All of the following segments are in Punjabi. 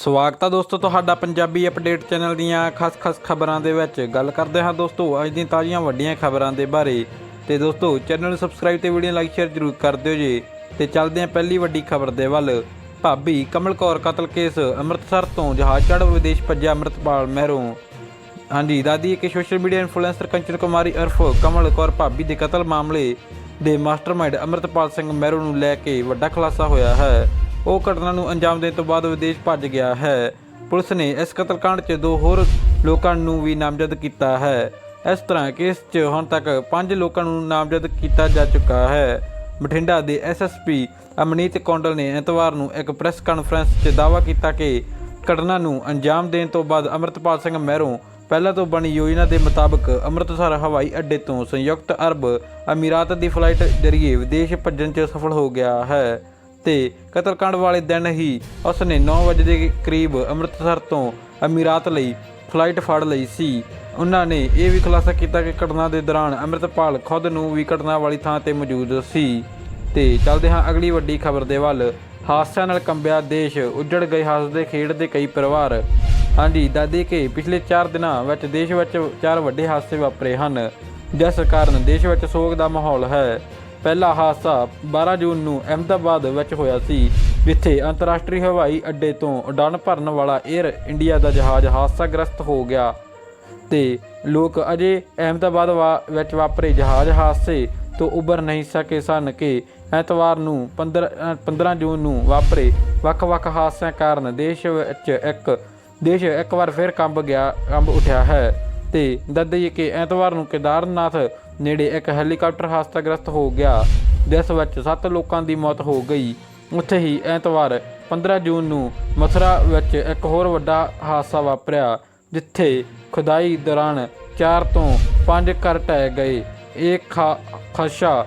ਸਵਾਗਤ ਹੈ ਦੋਸਤੋ ਤੁਹਾਡਾ ਪੰਜਾਬੀ ਅਪਡੇਟ ਚੈਨਲ ਦੀਆਂ ਖਸ ਖਸ ਖਬਰਾਂ ਦੇ ਵਿੱਚ। ਗੱਲ ਕਰਦੇ ਹਾਂ ਦੋਸਤੋ ਅੱਜ ਦੀਆਂ ਤਾਜ਼ੀਆਂ ਵੱਡੀਆਂ ਖਬਰਾਂ ਦੇ ਬਾਰੇ। ਤੇ ਦੋਸਤੋ ਚੈਨਲ ਨੂੰ ਸਬਸਕ੍ਰਾਈਬ ਤੇ ਵੀਡੀਓ ਲਾਈਕ ਸ਼ੇਅਰ ਜ਼ਰੂਰ ਕਰ ਦਿਓ ਜੀ। ਤੇ ਚੱਲਦੇ ਹਾਂ ਪਹਿਲੀ ਵੱਡੀ ਖਬਰ ਦੇ ਵੱਲ। ਭਾਬੀ ਕਮਲ ਕੌਰ ਕਤਲ ਕੇਸ ਅੰਮ੍ਰਿਤਸਰ ਤੋਂ ਜਹਾਜ਼ ਚੜ੍ਹ ਵਿਦੇਸ਼ ਭੱਜਿਆ ਅੰਮ੍ਰਿਤਪਾਲ ਮਹਿਰੋਂ। ਹਾਂਜੀ ਦਾਦੀ ਇੱਕ social media influencer Kanchan Kumari ਅਰਫ Kamal Kaur Bhabhi ਦੇ ਕਤਲ ਮਾਮਲੇ ਦੇ ਮਾਸਟਰਮਾਈਂਡ ਅੰਮ੍ਰਿਤਪਾਲ ਸਿੰਘ ਮਹਿਰੋਂ ਨੂੰ ਲੈ ਕੇ ਵੱਡਾ ਖੁਲਾਸਾ ਹੋਇਆ ਹੈ। ਉਹ ਘਟਨਾ ਨੂੰ ਅੰਜਾਮ ਦੇਣ ਤੋਂ ਬਾਅਦ ਵਿਦੇਸ਼ ਭੱਜ ਗਿਆ ਹੈ। ਪੁਲਿਸ ਨੇ ਇਸ ਕਤਲकांड 'ਚ ਦੋ ਹੋਰ ਲੋਕਾਂ ਨੂੰ ਵੀ ਨਾਮਜ਼ਦ ਕੀਤਾ ਹੈ। ਇਸ ਤਰ੍ਹਾਂ ਕੇਸ 'ਚ ਹੁਣ ਤੱਕ ਪੰਜ ਲੋਕਾਂ ਨੂੰ ਨਾਮਜ਼ਦ ਕੀਤਾ ਜਾ ਚੁੱਕਾ ਹੈ। ਬਠਿੰਡਾ ਦੇ ਐਸਐਸਪੀ ਅਮਨੀਤ ਕੌਂਡਲ ਨੇ ਐਤਵਾਰ ਨੂੰ ਇੱਕ ਪ੍ਰੈਸ ਕਾਨਫਰੰਸ 'ਚ ਦਾਅਵਾ ਕੀਤਾ ਕਿ ਘਟਨਾ ਨੂੰ ਅੰਜਾਮ ਦੇਣ ਤੋਂ ਬਾਅਦ ਅਮਰਤਪਾਲ ਸਿੰਘ ਮਹਿਰੋਂ ਪਹਿਲਾਂ ਤੋਂ ਬਣੀ ਯੋਜਨਾ ਦੇ ਮੁਤਾਬਕ ਅੰਮ੍ਰਿਤਸਰ ਹਵਾਈ ਅੱਡੇ ਤੋਂ ਸੰਯੁਕਤ ਅਰਬ ਅਮੀਰਾਤ ਦੀ ਫਲਾਈਟ ਜ਼ਰੀਏ ਵਿਦੇਸ਼ ਭੱਜਣ 'ਚ ਸਫਲ ਹੋ ਗਿਆ ਹੈ। ਤੇ ਕਤਲकांड ਵਾਲੇ ਦਿਨ ਹੀ ਉਸਨੇ 9 ਵਜੇ ਦੇ ਕਰੀਬ ਅੰਮ੍ਰਿਤਸਰ ਤੋਂ ਅਮੀਰਾਤ ਲਈ ਫਲਾਈਟ ਫੜ ਲਈ ਸੀ। ਉਹਨਾਂ ਨੇ ਇਹ ਵੀ ਖੁਲਾਸਾ ਕੀਤਾ ਕਿ ਘਟਨਾ ਦੇ ਦੌਰਾਨ ਅੰਮ੍ਰਿਤਪਾਲ ਖੁਦ ਨੂੰ ਵੀ ਘਟਨਾ ਵਾਲੀ ਥਾਂ ਤੇ ਮੌਜੂਦ ਸੀ। ਤੇ ਚੱਲਦੇ ਹਾਂ ਅਗਲੀ ਵੱਡੀ ਖਬਰ ਦੇ ਵੱਲ। ਹਾਦਸਿਆਂ ਨਾਲ ਕੰਬਿਆ ਦੇਸ਼, ਉੱਜੜ ਗਏ ਹੱਸਦੇ ਖੇਡਦੇ ਕਈ ਪਰਿਵਾਰ। ਹਾਂਜੀ ਦਾਦੀ ਕੇ ਪਿਛਲੇ 4 ਦਿਨਾਂ ਵਿੱਚ ਦੇਸ਼ ਵਿੱਚ ਚਾਰ ਵੱਡੇ ਹਾਦਸੇ ਵਾਪਰੇ ਹਨ। ਜਿਸ ਕਾਰਨ ਦੇਸ਼ ਵਿੱਚ ਸੋਗ ਦਾ ਮਾਹੌਲ ਹੈ। ਪਹਿਲਾ ਹਾਦਸਾ 12 ਜੂਨ ਨੂੰ ਅਹਿਮਦਾਬਾਦ ਵਿੱਚ ਹੋਇਆ ਸੀ ਜਿੱਥੇ ਅੰਤਰਰਾਸ਼ਟਰੀ ਹਵਾਈ ਅੱਡੇ ਤੋਂ ਉਡਾਨ ਭਰਨ ਵਾਲਾ 에ਅਰ ਇੰਡੀਆ ਦਾ ਜਹਾਜ਼ ਹਾਦਸਾਗ੍ਰਸਤ ਹੋ ਗਿਆ ਤੇ ਲੋਕ ਅਜੇ ਅਹਿਮਦਾਬਾਦ ਵਾ- ਵਿੱਚ ਵਾਪਰੇ। ਜਹਾਜ਼ ਹਾਦਸੇ ਤੋਂ ਉੱਭਰ ਨਹੀਂ ਸਕੇ ਸਨ ਕਿ ਐਤਵਾਰ ਨੂੰ 15 ਅ, 15 ਜੂਨ ਨੂੰ ਵਾਪਰੇ। ਵੱਖ-ਵੱਖ ਹਾਦਸਿਆਂ ਕਾਰਨ ਦੇਸ਼ ਵਿੱਚ ਇੱਕ ਦੇਸ਼ ਇੱਕ ਵਾਰ ਫਿਰ ਕੰਬ ਗਿਆ ਕੰਬ ਉੱਠਿਆ ਹੈ ਤੇ ਦੱਸਦੇ ਕਿ ਐਤਵਾਰ ਨੂੰ ਕੇਦਾਰਨਾਥ ਨੇੜੇ ਇੱਕ ਹੈਲੀਕਾਪਟਰ ਹਾਦਸਾਗ੍ਰਸਤ ਹੋ ਗਿਆ, ਜਿਸ ਵਿੱਚ 7 ਲੋਕਾਂ ਦੀ ਮੌਤ ਹੋ ਗਈ। ਉੱਥੇ ਹੀ ਐਤਵਾਰ 15 ਜੂਨ ਨੂੰ ਮਥੁਰਾ ਵਿੱਚ ਇੱਕ ਹੋਰ ਵੱਡਾ ਹਾਦਸਾ ਵਾਪਰਿਆ, ਜਿੱਥੇ ਖੁਦਾਈ ਦੌਰਾਨ 4 ਤੋਂ 5 ਘਰ ਟਹਿ ਗਏ। ਇਹ ਖਾ- ਖਦਸ਼ਾ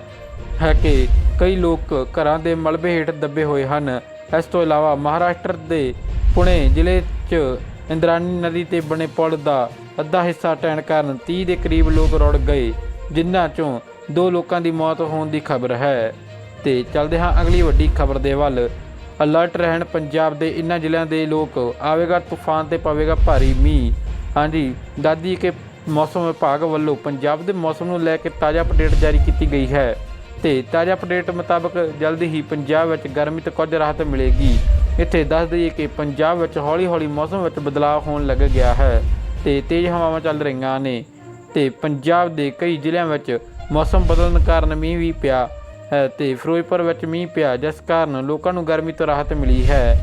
ਹੈ ਕਿ ਕਈ ਲੋਕ ਘਰਾਂ ਦੇ ਮਲਬੇ ਹੇਠ ਦੱਬੇ ਹੋਏ ਹਨ। ਇਸ ਤੋਂ ਇਲਾਵਾ ਮਹਾਰਾਸ਼ਟਰ ਦੇ ਪੁਣੇ ਜ਼ਿਲ੍ਹੇ 'ਚ ਇੰਦਰਾਣੀ ਨਦੀ ਤੇ ਬਣੇ ਪੁਲ ਦਾ ਅੱਧਾ ਹਿੱਸਾ ਟੈਣ ਕਾਰਨ 30 ਦੇ ਕਰੀਬ ਲੋਕ ਰੁੜ ਗਏ। ਜਿਨ੍ਹਾਂ 'ਚੋਂ ਦੋ ਲੋਕਾਂ ਦੀ ਮੌਤ ਹੋਣ ਦੀ ਖਬਰ ਹੈ। ਤੇ ਚੱਲਦੇ ਹਾਂ ਅਗਲੀ ਵੱਡੀ ਖਬਰ ਦੇ ਵੱਲ। ਅਲਰਟ ਰਹਿਣ ਪੰਜਾਬ ਦੇ ਇਨ੍ਹਾਂ ਜ਼ਿਲ੍ਹਿਆਂ ਦੇ ਲੋਕ ਆਵੇਗਾ ਤੂਫਾਨ ਤੇ ਪਵੇਗਾ ਭਾਰੀ ਮੀਂਹ। ਹਾਂਜੀ ਦਾਦੀ ਕੇ ਮੌਸਮ ਵਿਭਾਗ ਵੱਲੋਂ ਪੰਜਾਬ ਦੇ ਮੌਸਮ ਨੂੰ ਲੈ ਕੇ ਤਾਜ਼ਾ ਅਪਡੇਟ ਜਾਰੀ ਕੀਤੀ ਗਈ ਹੈ। ਤੇ ਤਾਜ਼ਾ ਅਪਡੇਟ ਮੁਤਾਬਕ ਜਲਦੀ ਹੀ ਪੰਜਾਬ ਵਿੱਚ ਗਰਮੀ ਤੋਂ ਕੁਝ ਰਾਹਤ ਮਿਲੇਗੀ। ਇੱਥੇ ਦੱਸ ਦਈਏ ਕਿ ਪੰਜਾਬ ਵਿੱਚ ਹੌਲੀ-ਹੌਲੀ ਮੌਸਮ ਵਿੱਚ ਬਦਲਾਅ ਹੋਣ ਲੱਗ ਗਿਆ ਹੈ। ਤੇ ਤੇਜ਼ ਹਵਾਵਾਂ ਚੱਲ ਰਹੀਆਂ ਨੇ। ਤੇ ਪੰਜਾਬ ਦੇ ਕਈ ਜ਼ਿਲ੍ਹਿਆਂ ਵਿੱਚ ਮੌਸਮ ਬਦਲਣ ਕਾਰਨ ਮੀਂਹ ਵੀ ਪਿਆ ਹੈ ਤੇ ਫਿਰੋਜ਼ਪੁਰ ਵਿੱਚ ਮੀਂਹ ਪਿਆ, ਜਿਸ ਕਾਰਨ ਲੋਕਾਂ ਨੂੰ ਗਰਮੀ ਤੋਂ ਰਾਹਤ ਮਿਲੀ ਹੈ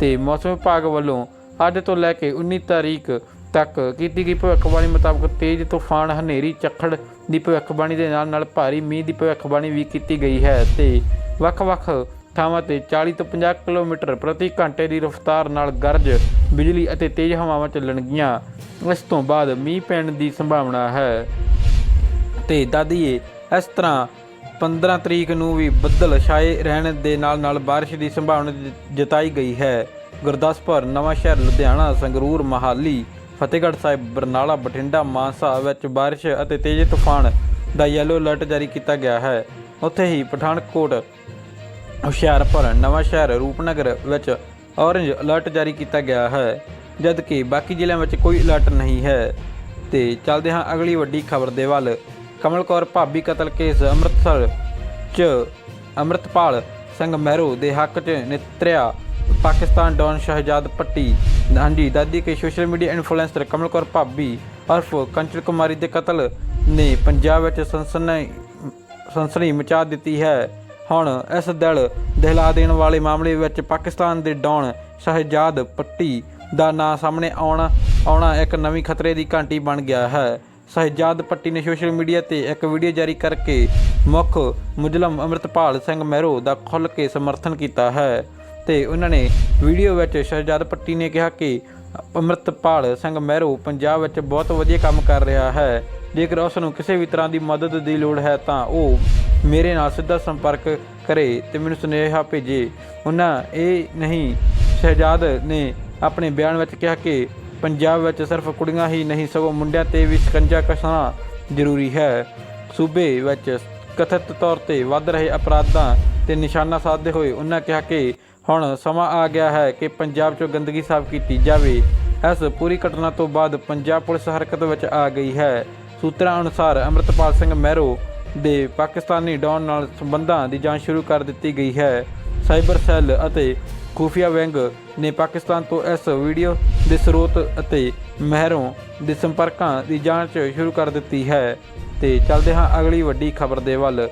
ਤੇ ਮੌਸਮ ਵਿਭਾਗ ਵੱਲੋਂ ਅੱਜ ਤੋਂ ਲੈ ਕੇ 19 ਤਾਰੀਖ ਤੱਕ ਕੀਤੀ ਗਈ ਭਵਿੱਖਬਾਣੀ ਮੁਤਾਬਕ ਤੇਜ਼ ਤੂਫਾਨ, ਹਨੇਰੀ, ਚੱਖੜ ਦੀ ਭਵਿੱਖਬਾਣੀ ਦੇ ਨਾਲ ਨਾਲ ਭਾਰੀ ਮੀਂਹ ਦੀ ਭਵਿੱਖਬਾਣੀ ਵੀ ਕੀਤੀ ਗਈ ਹੈ ਤੇ ਵੱਖ-ਵੱਖ ਥਾਵਾਂ ਤੇ 40 ਤੋਂ 50 ਕਿਲੋਮੀਟਰ ਪ੍ਰਤੀ ਘੰਟੇ ਦੀ ਰਫ਼ਤਾਰ ਨਾਲ ਗਰਜ, ਬਿਜਲੀ ਅਤੇ ਤੇਜ਼ ਹਵਾਵਾਂ ਚੱਲਣਗੀਆਂ। ਇਸ ਤੋਂ ਬਾਅਦ ਮੀਂਹ ਪੈਣ ਦੀ ਸੰਭਾਵਨਾ ਹੈ ਤੇ ਦਾਦੀਏ ਇਸ ਤਰ੍ਹਾਂ 15 ਤਰੀਕ ਨੂੰ ਵੀ ਬੱਦਲ ਛਾਏ ਰਹਿਣ ਦੇ ਨਾਲ ਨਾਲ بارش ਦੀ ਸੰਭਾਵਨਾ ਜ- ਜਤਾਈ ਗਈ ਹੈ ਗੁਰਦਾਸਪੁਰ ਨਵਾਂ ਸ਼ਹਿਰ ਲੁਧਿਆਣਾ ਸੰਗਰੂਰ ਮਹਾਲੀ ਫਤਿਹਗੜ੍ਹ ਸਾਹਿਬ ਬਰਨਾਲਾ ਬਠਿੰਡਾ ਮਾਨਸਾ ਵਿੱਚ بارش ਅਤੇ ਤੇਜ਼ ਤੂਫਾਨ ਦਾ ਯੈਲੋ ਅਲਰਟ ਜਾਰੀ ਕੀਤਾ ਗਿਆ ਹੈ ਉੱਥੇ ਹੀ ਪਠਾਨਕੋਟ ਹੁਸ਼ਿਆਰਪੁਰ ਨਵਾਂ ਸ਼ਹਿਰ ਰੂਪਨਗਰ ਵਿੱਚ ਔਰੇਂਜ ਅਲਰਟ ਜਾਰੀ ਕੀਤਾ ਗਿਆ ਹੈ ਜਦਕਿ ਬਾਕੀ ਜ਼ਿਲ੍ਹਿਆਂ ਵਿੱਚ ਕੋਈ ਅਲਰਟ ਨਹੀਂ ਹੈ। ਤੇ ਚੱਲਦੇ ਹਾਂ ਅਗਲੀ ਵੱਡੀ ਖਬਰ ਦੇ ਵੱਲ। ਕਮਲ ਕੌਰ ਭਾਬੀ ਕਤਲ ਕੇਸ ਅੰਮ੍ਰਿਤਸਰ 'ਚ ਅੰਮ੍ਰਿਤਪਾਲ ਸਿੰਘ ਮਹਿਰੋ ਦੇ ਹੱਕ 'ਚ ਨਿਤਰਿਆ। ਪਾਕਿਸਤਾਨ ਡੌਨ ਸ਼ਹਿਜਾਦ ਪੱਟੀ ਹਾਂਜੀ ਦਾਦੀ ਕੇ social media influencer Kamal Kaur ਭਾਬੀ ਅਰਫ ਕੰਚਨ ਕੁਮਾਰੀ ਦੇ ਕਤਲ ਨੇ ਪੰਜਾਬ ਵਿੱਚ ਸਨਸਨੀ ਸਨਸਨੀ ਮਚਾ ਦਿੱਤੀ ਹੈ। ਹੁਣ ਇਸ ਦਿਲ ਦਹਿਲਾ ਦੇਣ ਵਾਲੇ ਮਾਮਲੇ ਵਿੱਚ ਪਾਕਿਸਤਾਨ ਦੇ ਡੌਨ ਸ਼ਹਿਜਾਦ ਪੱਟੀ ਦਾ ਨਾਂ ਸਾਹਮਣੇ ਆਉਣਾ ਆਉਣਾ ਇੱਕ ਨਵੀਂ ਖਤਰੇ ਦੀ ਘੰਟੀ ਬਣ ਗਿਆ ਹੈ। ਸ਼ਹਿਜਾਦ ਪੱਟੀ ਨੇ ਸੋਸ਼ਲ ਮੀਡੀਆ ਤੇ ਇੱਕ ਵੀਡੀਓ ਜਾਰੀ ਕਰਕੇ ਮੁੱਖ ਮੁਜਲਮ ਅੰਮ੍ਰਿਤਪਾਲ ਸਿੰਘ ਮਹਿਰੋ ਦਾ ਖੁੱਲ੍ਹ ਕੇ ਸਮਰਥਨ ਕੀਤਾ ਹੈ ਤੇ ਉਹਨਾਂ ਨੇ ਵੀਡੀਓ ਵਿੱਚ ਸ਼ਹਿਜਾਦ ਪੱਟੀ ਨੇ ਕਿਹਾ ਕਿ ਅੰਮ੍ਰਿਤਪਾਲ ਸਿੰਘ ਮਹਿਰੋ ਪੰਜਾਬ ਵਿੱਚ ਬਹੁਤ ਵਧੀਆ ਕੰਮ ਕਰ ਰਿਹਾ ਹੈ। ਜੇਕਰ ਉਸ ਨੂੰ ਕਿਸੇ ਵੀ ਤਰ੍ਹਾਂ ਦੀ ਮਦਦ ਦੀ ਲੋੜ ਹੈ ਤਾਂ ਉਹ ਮੇਰੇ ਨਾਲ ਸਿੱਧਾ ਸੰਪਰਕ ਕਰੇ ਤੇ ਮੈਨੂੰ ਸੁਨੇਹਾ ਭੇਜੇ। ਉਹਨਾਂ ਇਹ ਨਹੀਂ, ਸ਼ਹਿਜਾਦ ਨੇ ਆਪਣੇ ਬਿਆਨ ਵਿੱਚ ਕਿਹਾ ਕਿ ਪੰਜਾਬ ਵਿੱਚ ਸਿਰਫ ਕੁੜੀਆਂ ਹੀ ਨਹੀਂ, ਸਗੋਂ ਮੁੰਡਿਆਂ ਤੇ ਵੀ ਸ਼ਿਕੰਜਾ ਕਸਣਾ ਜ਼ਰੂਰੀ ਹੈ। ਸੂਬੇ ਵਿੱਚ ਕਥਿਤ ਤੌਰ ਤੇ ਵੱਧ ਰਹੇ ਅਪਰਾਧਾਂ ਤੇ ਨਿਸ਼ਾਨਾ ਸਾਧਦੇ ਹੋਏ ਉਹਨਾਂ ਕਿਹਾ ਕਿ ਹੁਣ ਸਮਾਂ ਆ ਗਿਆ ਹੈ ਕਿ ਪੰਜਾਬ 'ਚੋਂ ਗੰਦਗੀ ਸਾਫ਼ ਕੀਤੀ ਜਾਵੇ। ਇਸ ਪੂਰੀ ਘਟਨਾ ਤੋਂ ਬਾਅਦ ਪੰਜਾਬ ਪੁਲਿਸ ਹਰਕਤ ਵਿੱਚ ਆ ਗਈ ਹੈ। ਸੂਤਰਾਂ ਅਨੁਸਾਰ ਅਮਰਤਪਾਲ ਸਿੰਘ ਮਹਿਰੋ ਦੇ ਪਾਕਿਸਤਾਨੀ ਡੌਨ ਨਾਲ ਸੰਬੰਧਾਂ ਦੀ ਜਾਂਚ ਸ਼ੁਰੂ ਕਰ ਦਿੱਤੀ ਗਈ ਹੈ। ਸਾਈਬਰ ਸੈੱਲ ਅਤੇ ਖੂਫੀਆ ਵਿੰਗ ਨੇ ਪਾਕਿਸਤਾਨ ਤੋਂ ਇਸ ਵੀਡੀਓ ਦੇ ਸਰੋਤ ਅਤੇ ਮਹਿਰੋਂ ਦੇ ਸੰਪਰਕਾਂ ਦੀ ਜਾਂਚ ਸ਼ੁਰੂ ਕਰ ਦਿੱਤੀ ਹੈ। ਤੇ ਚੱਲਦੇ ਹਾਂ ਅਗਲੀ ਵੱਡੀ ਖਬਰ ਦੇ ਵੱਲ।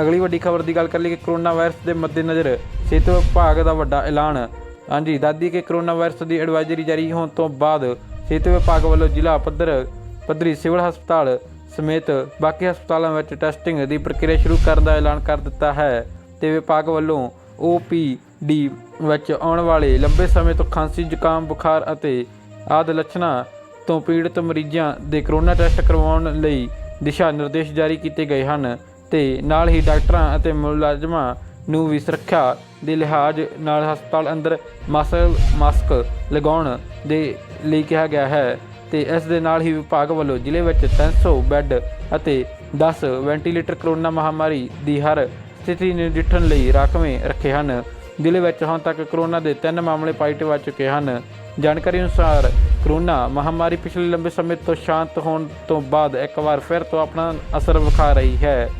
ਅਗਲੀ ਵੱਡੀ ਖਬਰ ਦੀ ਗੱਲ ਕਰ ਲਈਏ ਕਰੋਨਾ ਵਾਇਰਸ ਦੇ ਮੱਦੇਨਜ਼ਰ ਸਿਹਤ ਵਿਭਾਗ ਦਾ ਵੱਡਾ ਐਲਾਨ। ਹਾਂਜੀ ਦਾਦੀ ਕਿ ਕਰੋਨਾ ਵਾਇਰਸ ਦੀ ਐਡਵਾਈਜ਼ਰੀ ਜਾਰੀ ਹੋਣ ਤੋਂ ਬਾਅਦ ਸਿਹਤ ਵਿਭਾਗ ਵੱਲੋਂ ਜ਼ਿਲ੍ਹਾ ਪੱਧਰ, ਪੱਧਰੀ ਸਿਵਲ ਹਸਪਤਾਲ ਸਮੇਤ ਬਾਕੀ ਹਸਪਤਾਲਾਂ ਵਿੱਚ ਟੈਸਟਿੰਗ ਦੀ ਪ੍ਰਕਿਰਿਆ ਸ਼ੁਰੂ ਕਰਨ ਦਾ ਐਲਾਨ ਕਰ ਦਿੱਤਾ ਹੈ। ਤੇ ਵਿਭਾਗ ਵੱਲੋਂ OPD ਵਿੱਚ ਆਉਣ ਵਾਲੇ ਲੰਬੇ ਸਮੇਂ ਤੋਂ ਖਾਂਸੀ, ਜ਼ੁਕਾਮ, ਬੁਖਾਰ ਅਤੇ ਆਦਿ ਲੱਛਣਾਂ ਤੋਂ ਪੀੜਤ ਮਰੀਜ਼ਾਂ ਦੇ ਕਰੋਨਾ ਟੈਸਟ ਕਰਵਾਉਣ ਲਈ ਦਿਸ਼ਾ ਨਿਰਦੇਸ਼ ਜਾਰੀ ਕੀਤੇ ਗਏ ਹਨ ਤੇ ਨਾਲ ਹੀ ਡਾਕਟਰਾਂ ਅਤੇ ਮੁਲਾਜ਼ਮਾਂ ਨੂੰ ਵੀ ਸੁਰੱਖਿਆ ਦੇ ਲਿਹਾਜ਼ ਨਾਲ ਹਸਪਤਾਲ ਅੰਦਰ ਮਾਸਕ ਮਾਸਕ ਲਗਾਉਣ ਦੇ ਲਈ ਕਿਹਾ ਗਿਆ ਹੈ ਤੇ ਇਸ ਦੇ ਨਾਲ ਹੀ ਵਿਭਾਗ ਵੱਲੋਂ ਜ਼ਿਲ੍ਹੇ ਵਿੱਚ 300 ਬੈੱਡ ਅਤੇ 10 ਵੈਂਟੀਲੇਟਰ ਕਰੋਨਾ ਮਹਾਮਾਰੀ ਦੀ ਹਰ ਸਥਿਤੀ ਨੂੰ ਨਜਿੱਠਣ ਲਈ ਰਾਖਵੇਂ ਰੱਖੇ ਹਨ। ਜ਼ਿਲ੍ਹੇ ਵਿੱਚ ਹੁਣ ਤੱਕ ਕਰੋਨਾ ਦੇ 3 ਮਾਮਲੇ ਪਾਜ਼ਿਟਿਵ ਆ ਚੁੱਕੇ ਹਨ। ਜਾਣਕਾਰੀ ਅਨੁਸਾਰ ਕਰੋਨਾ ਮਹਾਮਾਰੀ ਪਿਛਲੇ ਲੰਬੇ ਸਮੇਂ ਤੋਂ ਸ਼ਾਂਤ ਹੋਣ ਤੋਂ ਬਾਅਦ ਇੱਕ ਵਾਰ ਫਿਰ ਤੋਂ ਆਪਣਾ ਅਸਰ ਵਿਖਾ ਰਹੀ ਹੈ।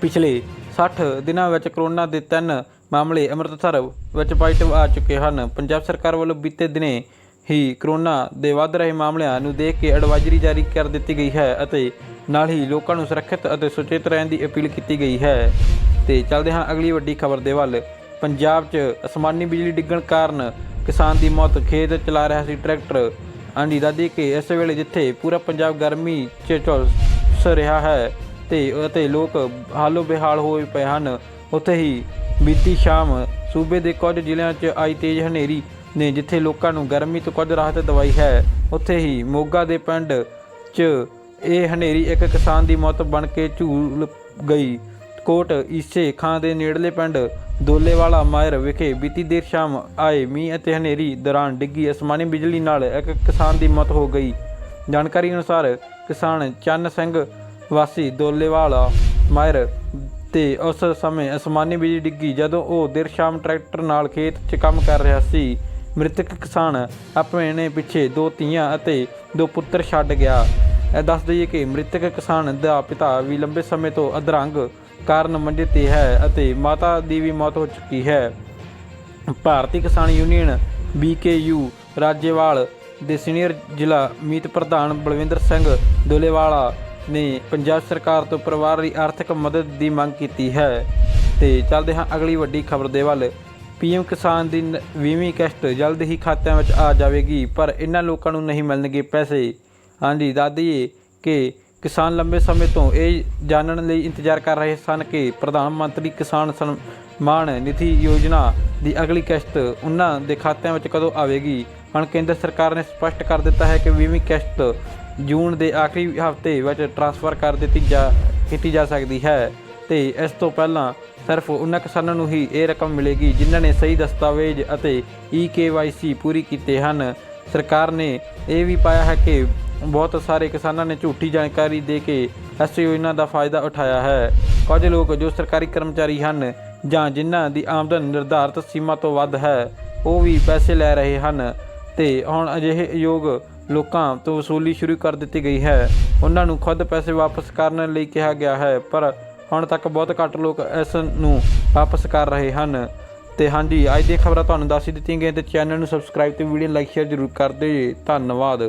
ਪਿਛਲੇ 60 ਦਿਨਾਂ ਵਿੱਚ ਕਰੋਨਾ ਦੇ ਤਿੰਨ ਮਾਮਲੇ ਅੰਮ੍ਰਿਤਸਰ ਵਿੱਚ ਪੋਜ਼ਿਟਿਵ ਆ ਚੁੱਕੇ ਹਨ। ਪੰਜਾਬ ਸਰਕਾਰ ਵੱਲੋਂ ਬੀਤੇ ਦਿਨੇ ਹੀ ਕਰੋਨਾ ਦੇ ਵੱਧ ਰਹੇ ਮਾਮਲਿਆਂ ਨੂੰ ਦੇਖ ਕੇ ਐਡਵਾਈਜ਼ਰੀ ਜਾਰੀ ਕਰ ਦਿੱਤੀ ਗਈ ਹੈ ਅਤੇ ਨਾਲ ਹੀ ਲੋਕਾਂ ਨੂੰ ਸੁਰੱਖਿਅਤ ਅਤੇ ਸੁਚੇਤ ਰਹਿਣ ਦੀ ਅਪੀਲ ਕੀਤੀ ਗਈ ਹੈ। ਤੇ ਚੱਲਦੇ ਹਾਂ ਅਗਲੀ ਵੱਡੀ ਖਬਰ ਦੇ ਵੱਲ। ਪੰਜਾਬ 'ਚ ਅਸਮਾਨੀ ਬਿਜਲੀ ਡਿੱਗਣ ਕਾਰਨ ਕਿਸਾਨ ਦੀ ਮੌਤ, ਖੇਤ ਚਲਾ ਰਿਹਾ ਸੀ ਟਰੈਕਟਰ। ਆਂਦੀ ਦਾਦੀ ਕਿ ਇਸ ਵੇਲੇ ਜਿੱਥੇ ਪੂਰਾ ਪੰਜਾਬ ਗਰਮੀ 'ਚ ਝੁਲਸ ਰਿਹਾ ਹੈ ਤੇ ਅਤੇ ਲੋਕ ਹਾਲੋ ਬੇਹਾਲ ਹੋਏ ਪਏ ਹਨ, ਉੱਥੇ ਹੀ ਬੀਤੀ ਸ਼ਾਮ ਸੂਬੇ ਦੇ ਕੁਝ ਜ਼ਿਲ੍ਹਿਆਂ 'ਚ ਆਈ ਤੇਜ਼ ਹਨੇਰੀ ਨੇ ਜਿੱਥੇ ਲੋਕਾਂ ਨੂੰ ਗਰਮੀ ਤੋਂ ਕੁਝ ਰਾਹਤ ਦਵਾਈ ਹੈ, ਉੱਥੇ ਹੀ ਮੋਗਾ ਦੇ ਪਿੰਡ 'ਚ ਇਹ ਹਨੇਰੀ ਇੱਕ ਕਿਸਾਨ ਦੀ ਮੌਤ ਬਣ ਕੇ ਝੂਲ ਗਈ। ਕੋਟ ਈਸੇ ਖਾਂ ਦੇ ਨੇੜਲੇ ਪਿੰਡ ਦੋਲੇਵਾਲਾ ਮਾਇਰ ਵਿਖੇ ਬੀਤੀ ਦੇਰ ਸ਼ਾਮ ਆਏ ਮੀਂਹ ਅਤੇ ਹਨੇਰੀ ਦੌਰਾਨ ਡਿੱਗੀ ਅਸਮਾਨੀ ਬਿਜਲੀ ਨਾਲ ਇੱਕ ਕਿਸਾਨ ਦੀ ਮੌਤ ਹੋ ਗਈ। ਜਾਣਕਾਰੀ ਅਨੁਸਾਰ ਕਿਸਾਨ ਚੰਨ ਸਿੰਘ ਵਾਸੀ ਦੋਲੇਵਾਲਾ ਮਾਇਰ ਤੇ ਉਸ ਸਮੇਂ ਅਸਮਾਨੀ ਬਿਜਲੀ ਡਿੱਗੀ ਜਦੋਂ ਉਹ ਦੇਰ ਸ਼ਾਮ ਟਰੈਕਟਰ ਨਾਲ ਖੇਤ 'ਚ ਕੰਮ ਕਰ ਰਿਹਾ ਸੀ। ਮ੍ਰਿਤਕ ਕਿਸਾਨ ਆਪਣੇ ਪਿੱਛੇ ਦੋ ਧੀਆਂ ਅਤੇ ਦੋ ਪੁੱਤਰ ਛੱਡ ਗਿਆ। ਦੱਸ ਦਈਏ ਕਿ ਮ੍ਰਿਤਕ ਕਿਸਾਨ ਦਾ ਪਿਤਾ ਵੀ ਲੰਬੇ ਸਮੇਂ ਤੋਂ ਅਧਰੰਗ ਕਾਰਨ ਮੰਜੇ ਤੇ ਹੈ ਅਤੇ ਮਾਤਾ ਦੀ ਵੀ ਮੌਤ ਹੋ ਚੁੱਕੀ ਹੈ। ਭਾਰਤੀ ਕਿਸਾਨ ਯੂਨੀਅਨ ਬੀਕੇਯੂ ਰਾਜੇਵਾਲ ਦੇ ਸੀਨੀਅਰ ਜ਼ਿਲ੍ਹਾ ਮੀਤ ਪ੍ਰਧਾਨ ਬਲਵਿੰਦਰ ਸਿੰਘ ਦੋਲੇਵਾਲਾ ਨੇ ਪੰਜਾਬ ਸਰਕਾਰ ਤੋਂ ਪਰਿਵਾਰ ਲਈ ਆਰਥਿਕ ਮਦਦ ਦੀ ਮੰਗ ਕੀਤੀ ਹੈ। ਤੇ ਚੱਲਦੇ ਹਾਂ ਅਗਲੀ ਵੱਡੀ ਖਬਰ ਦੇ ਵੱਲ। ਪੀਐਮ ਕਿਸਾਨ ਦੀ 20ਵੀਂ ਕਿਸ਼ਤ ਜਲਦ ਹੀ ਖਾਤਿਆਂ ਵਿੱਚ ਆ ਜਾਵੇਗੀ, ਪਰ ਇਹਨਾਂ ਲੋਕਾਂ ਨੂੰ ਨਹੀਂ ਮਿਲਣਗੇ ਪੈਸੇ। ਹਾਂਜੀ ਦਾਦੀਏ ਕਿ ਕਿਸਾਨ ਲੰਬੇ ਸਮੇਂ ਤੋਂ ਇਹ ਜਾਣਨ ਲਈ ਇੰਤਜ਼ਾਰ ਕਰ ਰਹੇ ਸਨ ਕਿ ਪ੍ਰਧਾਨ ਮੰਤਰੀ ਕਿਸਾਨ ਸਨਮਾਨ ਨਿਧੀ ਯੋਜਨਾ ਦੀ ਅਗਲੀ ਕਿਸ਼ਤ ਉਹਨਾਂ ਦੇ ਖਾਤਿਆਂ ਵਿੱਚ ਕਦੋਂ ਆਵੇਗੀ? ਹੁਣ ਕੇਂਦਰ ਸਰਕਾਰ ਨੇ ਸਪਸ਼ਟ ਕਰ ਦਿੱਤਾ ਹੈ ਕਿ 20ਵੀਂ ਕਿਸ਼ਤ ਜੂਨ ਦੇ ਆਖਰੀ ਹਫ਼ਤੇ ਵਿੱਚ ਟ੍ਰਾਂਸਫਰ ਕਰ ਦਿੱਤੀ ਜਾ, ਕੀਤੀ ਜਾ ਸਕਦੀ ਹੈ ਤੇ ਇਸ ਤੋਂ ਪਹਿਲਾਂ ਸਿਰਫ ਉਹਨਾਂ ਕਿਸਾਨਾਂ ਨੂੰ ਹੀ ਇਹ ਰਕਮ ਮਿਲੇਗੀ ਜਿਨ੍ਹਾਂ ਨੇ ਸਹੀ ਦਸਤਾਵੇਜ਼ ਅਤੇ ਈ ਪੂਰੀ ਕੀਤੇ ਹਨ। ਸਰਕਾਰ ਨੇ ਇਹ ਵੀ ਪਾਇਆ ਹੈ ਕਿ ਬਹੁਤ ਸਾਰੇ ਕਿਸਾਨਾਂ ਨੇ ਝੂਠੀ ਜਾਣਕਾਰੀ ਦੇ ਕੇ ਇਸ ਯੋਜਨਾ ਦਾ ਫਾਇਦਾ ਉਠਾਇਆ ਹੈ। ਕੁਝ ਲੋਕ ਜੋ ਸਰਕਾਰੀ ਕਰਮਚਾਰੀ ਹਨ ਜਾਂ ਜਿਨ੍ਹਾਂ ਦੀ ਆਮਦਨ ਨਿਰਧਾਰਤ ਸੀਮਾ ਤੋਂ ਵੱਧ ਹੈ, ਉਹ ਵੀ ਪੈਸੇ ਲੈ ਰਹੇ ਹਨ ਤੇ ਹੁਣ ਅਜਿਹੇ ਯੋਗ ਲੋਕਾਂ ਤੋਂ ਵਸੂਲੀ ਸ਼ੁਰੂ ਕਰ ਦਿੱਤੀ ਗਈ ਹੈ। ਉਹਨਾਂ ਨੂੰ ਖੁਦ ਪੈਸੇ ਵਾਪਸ ਕਰਨ ਲਈ ਕਿਹਾ ਗਿਆ ਹੈ, ਪਰ ਹੁਣ ਤੱਕ ਬਹੁਤ ਘੱਟ ਲੋਕ ਇਸ ਨੂੰ ਵਾਪਸ ਕਰ ਰਹੇ ਹਨ। ਤੇ ਹਾਂਜੀ, ਅੱਜ ਦੀਆਂ ਖਬਰਾਂ ਤੁਹਾਨੂੰ ਦੱਸ ਦਿੱਤੀਆਂ ਗਈਆਂ ਤੇ ਚੈਨਲ ਨੂੰ ਸਬਸਕ੍ਰਾਈਬ ਤੇ ਵੀਡੀਓ ਲਾਈਕ, ਸ਼ੇਅਰ ਜ਼ਰੂਰ ਕਰ ਦਿਓ ਧੰਨਵਾਦ।